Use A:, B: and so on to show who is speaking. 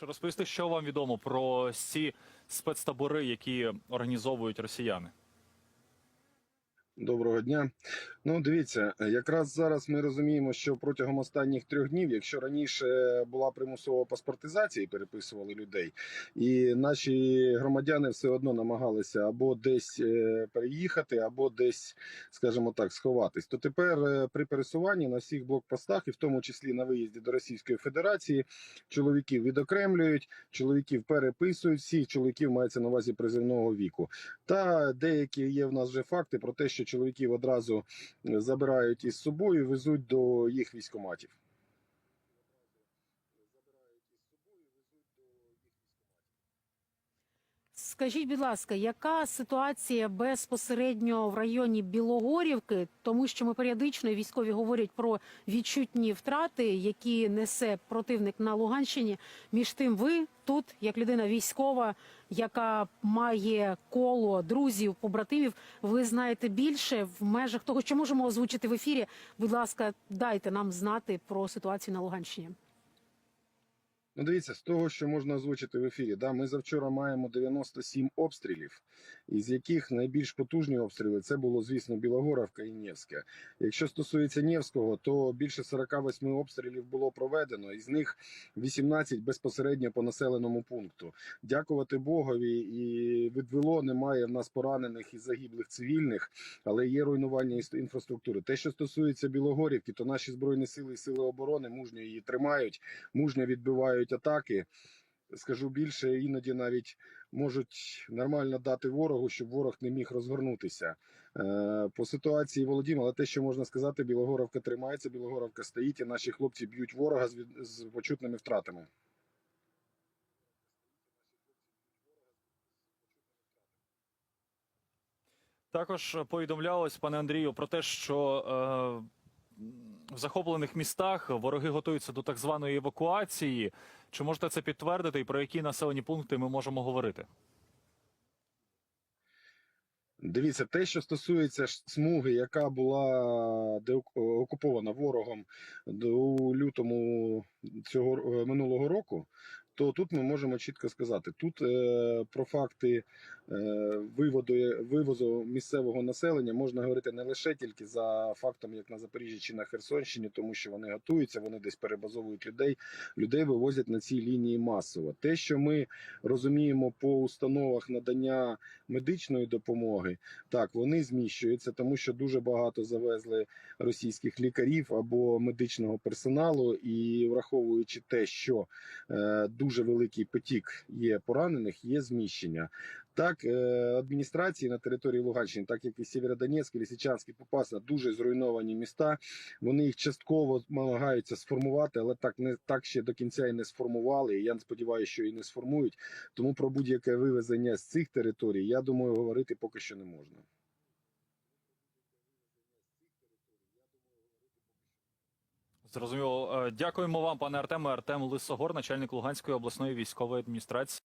A: Розповісти, що вам відомо про ці спецтабори, які організовують росіяни.
B: Доброго дня. Ну, дивіться, якраз зараз ми розуміємо, що протягом останніх трьох днів, якщо раніше була примусова паспортизація і переписували людей, і наші громадяни все одно намагалися або десь е, переїхати, або десь, скажімо так, сховатись, то тепер е, при пересуванні на всіх блокпостах, і в тому числі на виїзді до Російської Федерації, чоловіків відокремлюють, чоловіків переписують, всіх чоловіків мається на увазі призивного віку. Та деякі є в нас вже факти про те, що чоловіків одразу е, забирають із собою, везуть до їх військоматів.
C: Скажіть, будь ласка, яка ситуація безпосередньо в районі Білогорівки, тому що ми періодично військові говорять про відчутні втрати, які несе противник на Луганщині. Між тим, ви тут, як людина військова, яка має коло друзів, побратимів, ви знаєте більше в межах того, що можемо озвучити в ефірі. Будь ласка, дайте нам знати про ситуацію на Луганщині.
B: Ну, дивіться, з того, що можна озвучити в ефірі, да, ми завчора маємо 97 обстрілів, із яких найбільш потужні обстріли це було, звісно, Білогоровка і Невське. Якщо стосується Невського, то більше 48 обстрілів було проведено, із них 18 безпосередньо по населеному пункту. Дякувати Богові, і відвело немає в нас поранених і загиблих цивільних, але є руйнування інфраструктури. Те, що стосується Білогорівки, то наші збройні сили і сили оборони мужньо її тримають, мужньо відбивають атаки. Скажу більше, іноді навіть можуть нормально дати ворогу, щоб ворог не міг розгорнутися. Е, по ситуації Володимира, але те, що можна сказати, Білогоровка тримається, Білогоровка стоїть, і наші хлопці б'ють ворога з почутними втратами.
A: Також повідомлялось, пане Андрію, про те, що е, в захоплених містах вороги готуються до так званої евакуації. Чи можете це підтвердити і про які населені пункти ми можемо говорити?
B: Дивіться, те, що стосується смуги, яка була окупована ворогом до лютому цього е, минулого року, то тут ми можемо чітко сказати: тут е, про факти е, виводу вивозу місцевого населення можна говорити не лише тільки за фактом, як на Запоріжжі чи на Херсонщині, тому що вони готуються, вони десь перебазовують людей. Людей вивозять на цій лінії масово. Те, що ми розуміємо по установах надання медичної допомоги, так вони зміщуються, тому що дуже багато завезли російських лікарів або медичного персоналу, і враховуючи те, що е, дуже великий потік є поранених, є зміщення. Так, е, адміністрації на території Луганщини, так як і Сєвєродонецьк, і Попасна, дуже зруйновані міста. Вони їх частково намагаються сформувати, але так не так ще до кінця і не сформували. І я сподіваюся, що і не сформують. Тому про будь-яке вивезення з цих територій, я думаю, говорити поки що не можна.
A: Зрозуміло. Е, Дякуємо вам, пане Артеме. Артем Лисогор, начальник Луганської обласної військової адміністрації.